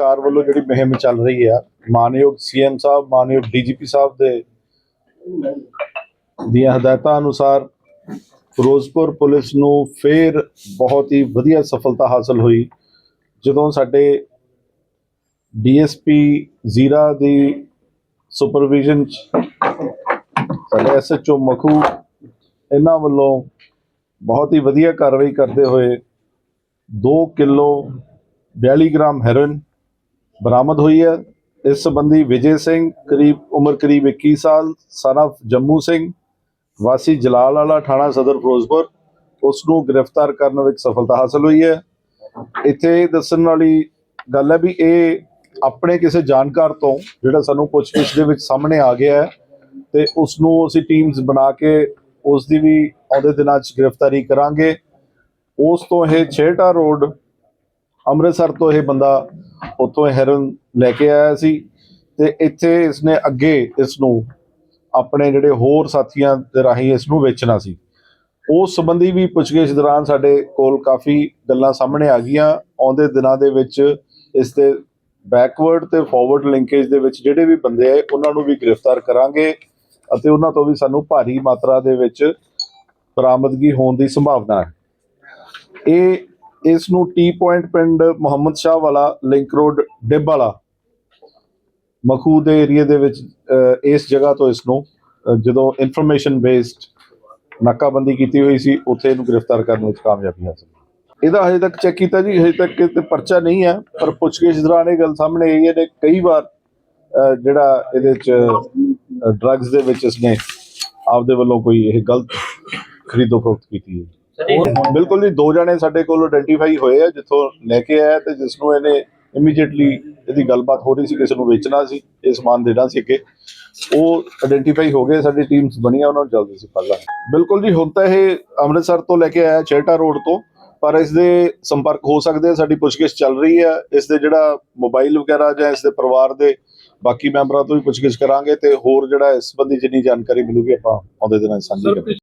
ਸਰਕਾਰ ਵੱਲੋਂ ਜਿਹੜੀ ਮੁਹਿੰਮ ਚੱਲ ਰਹੀ ਆ, ਮਾਨਯੋਗ ਸੀਐਮ ਸਾਹਿਬ, ਮਾਨਯੋਗ ਡੀਜੀਪੀ ਸਾਹਿਬ ਦੇ ਦੀਆਂ ਹਦਾਇਤਾਂ ਅਨੁਸਾਰ ਫਿਰੋਜ਼ਪੁਰ ਪੁਲਿਸ ਨੂੰ ਫੇਰ ਬਹੁਤ ਹੀ ਵਧੀਆ ਸਫਲਤਾ ਹਾਸਲ ਹੋਈ। ਜਦੋਂ ਸਾਡੇ ਡੀਐਸਪੀ ਜ਼ੀਰਾ ਦੀ ਸੁਪਰਵਿਜ਼ਨ ਚ ਸਾਡੇ ਐਸਐਚਓ ਮਖੂ ਇਹਨਾਂ ਵੱਲੋਂ ਬਹੁਤ ਹੀ ਵਧੀਆ ਕਾਰਵਾਈ ਕਰਦੇ ਹੋਏ 2 ਕਿਲੋ 42 ਗ੍ਰਾਮ ਹੈਰੋਇਨ ਬਰਾਮਦ ਹੋਈ ਹੈ। ਇਸ ਸੰਬੰਧੀ ਵਿਜੇ ਸਿੰਘ ਕਰੀਬ, ਉਮਰ ਕਰੀਬ 21 ਸਾਲ son ਜੰਮੂ ਸਿੰਘ, ਵਾਸੀ ਜਲਾਲ ਵਾਲਾ ਥਾਣਾ ਸਦਰ ਫਿਰੋਜ਼ਪੁਰ, ਉਸ ਨੂੰ ਗ੍ਰਿਫਤਾਰ ਕਰਨ ਵਿੱਚ ਸਫਲਤਾ ਹਾਸਲ ਹੋਈ ਹੈ। ਇੱਥੇ ਦੱਸਣ ਵਾਲੀ ਗੱਲ ਹੈ ਵੀ ਇਹ ਆਪਣੇ ਕਿਸੇ ਜਾਣਕਾਰ ਤੋਂ ਜਿਹੜਾ ਸਾਨੂੰ ਪੁੱਛਗਿੱਛ ਦੇ ਵਿੱਚ ਸਾਹਮਣੇ ਆ ਗਿਆ ਹੈ ਤੇ ਉਸ ਨੂੰ ਅਸੀਂ ਟੀਮਸ ਬਣਾ ਕੇ ਉਸ ਦੀ ਵੀ ਆਉਂਦੇ ਦਿਨਾਂ 'ਚ ਗ੍ਰਿਫਤਾਰੀ ਕਰਾਂਗੇ। ਉਸ ਤੋਂ ਇਹ ਛੇਟਾ ਰੋਡ ਅੰਮ੍ਰਿਤਸਰ ਤੋਂ ਇਹ ਬੰਦਾ ਉੱਥੋਂ ਹੈਰਨ ਲੈ ਕੇ ਆਇਆ ਸੀ ਤੇ ਇੱਥੇ ਇਸਨੇ ਅੱਗੇ ਇਸ ਨੂੰ ਆਪਣੇ ਜਿਹੜੇ ਹੋਰ ਸਾਥੀਆਂ ਦੇ ਰਾਹੀਂ ਇਸ ਨੂੰ ਵੇਚਣਾ ਸੀ। ਉਸ ਸੰਬੰਧੀ ਵੀ ਪੁੱਛਗਿੱਛ ਦੌਰਾਨ ਸਾਡੇ ਕੋਲ ਕਾਫੀ ਗੱਲਾਂ ਸਾਹਮਣੇ ਆ ਗਈਆਂ। ਆਉਂਦੇ ਦਿਨਾਂ ਦੇ ਵਿੱਚ ਇਸ ਦੇ ਬੈਕਵਰਡ ਤੇ ਫਾਰਵਰਡ ਲਿੰਕੇਜ ਦੇ ਵਿੱਚ ਜਿਹੜੇ ਵੀ ਬੰਦੇ ਆਏ, ਉਹਨਾਂ ਨੂੰ ਵੀ ਗ੍ਰਿਫਤਾਰ ਕਰਾਂਗੇ ਅਤੇ ਉਹਨਾਂ ਤੋਂ ਵੀ ਸਾਨੂੰ ਭਾਰੀ ਮਾਤਰਾ ਦੇ ਵਿੱਚ ਬਰਾਮਦਗੀ ਹੋਣ ਦੀ ਸੰਭਾਵਨਾ ਹੈ। ਇਹ ਇਸ ਨੂੰ ਟੀ ਪੁਆਇੰਟ ਪਿੰਡ ਮੁਹੰਮਦ ਸ਼ਾਹ ਵਾਲਾ ਲਿੰਕ ਰੋਡ ਡਿੱਬ ਵਾਲਾ ਮਖੂ ਦੇ ਏਰੀਆ ਦੇ ਵਿੱਚ ਇਸ ਜਗ੍ਹਾ ਤੋਂ ਇਸ ਨੂੰ ਜਦੋਂ ਇਨਫੋਰਮੇਸ਼ਨ ਬੇਸਡ ਨਾਕਾਬੰਦੀ ਕੀਤੀ ਹੋਈ ਸੀ, ਉੱਥੇ ਇਹਨੂੰ ਗ੍ਰਿਫਤਾਰ ਕਰਨ ਵਿੱਚ ਕਾਮਯਾਬੀ ਹਾਸਲ ਹੋਈ। ਇਹਦਾ ਹਜੇ ਤੱਕ ਚੈੱਕ ਕੀਤਾ ਜੀ, ਹਜੇ ਤੱਕ ਤੇ ਪਰਚਾ ਨਹੀਂ ਹੈ, ਪਰ ਪੁੱਛਗਿੱਛ ਦੌਰਾਨ ਇਹ ਗੱਲ ਸਾਹਮਣੇ ਆਈ ਹੈ ਕਿ ਕਈ ਵਾਰ ਜਿਹੜਾ ਇਹਦੇ ਚ ਡਰੱਗਸ ਦੇ ਵਿੱਚ ਇਸਨੇ ਆਪਦੇ ਵੱਲੋਂ ਕੋਈ ਇਹ ਗਲਤ ਖਰੀਦੋ ਫਰੋਖਤ ਕੀਤੀ ਹੈ ਬਿਲਕੁਲ ਜੀ ਦੋ ਜਣੇ ਸਾਡੇ ਕੋਲ ਆਇਡੈਂਟੀਫਾਈ ਹੋਏ ਆ ਜਿੱਥੋਂ ਲੈ ਕੇ ਆਇਆ ਤੇ ਜਿਸ ਨੂੰ ਇਹਨੇ ਇਮੀਡੀਏਟਲੀ ਇਹਦੀ ਗੱਲਬਾਤ ਹੋ ਰਹੀ ਸੀ ਕਿਸੇ ਨੂੰ ਵੇਚਣਾ ਸੀ ਇਹ ਸਮਾਨ ਦੇਣਾ ਸੀ ਅੱਗੇ। ਉਹ ਆਇਡੈਂਟੀਫਾਈ ਹੋ ਗਏ ਸਾਡੀ ਟੀਮਸ ਬਣੀਆਂ ਉਹਨਾਂ ਨੂੰ ਜਲਦੀ ਸੀ ਫੜ ਬਿਲਕੁਲ ਜੀ ਹੁਣ ਤਾਂ ਇਹ ਅੰਮ੍ਰਿਤਸਰ ਤੋਂ ਲੈ ਕੇ ਆਇਆ ਛੇਟਾ ਰੋਡ ਤੋਂ ਪਰ ਇਸ ਦੇ ਸੰਪਰਕ ਹੋ ਸਕਦੇ ਆ ਸਾਡੀ ਪੁੱਛਗਿੱਛ ਚੱਲ ਰਹੀ ਹੈ ਇਸ ਦੇ ਜਿਹੜਾ ਮੋਬਾਈਲ ਵਗੈਰਾ ਜਾਂ ਇਸ ਦੇ ਪਰਿਵਾਰ ਦੇ ਬਾਕੀ ਮੈਂਬਰਾਂ ਤੋਂ ਵੀ ਪੁੱਛਗਿੱਛ ਕਰਾਂਗੇ ਤੇ ਹੋਰ ਜਿਹੜਾ ਇਸ ਸੰਬੰਧੀ ਜਿੰਨੀ ਜਾਣਕਾਰੀ ਮਿਲੂਗੀ ਆਪਾਂ ਆਉਂਦੇ ਦਿਨਾਂ ਸਾਂਝੀ ਕਰਾਂਗੇ।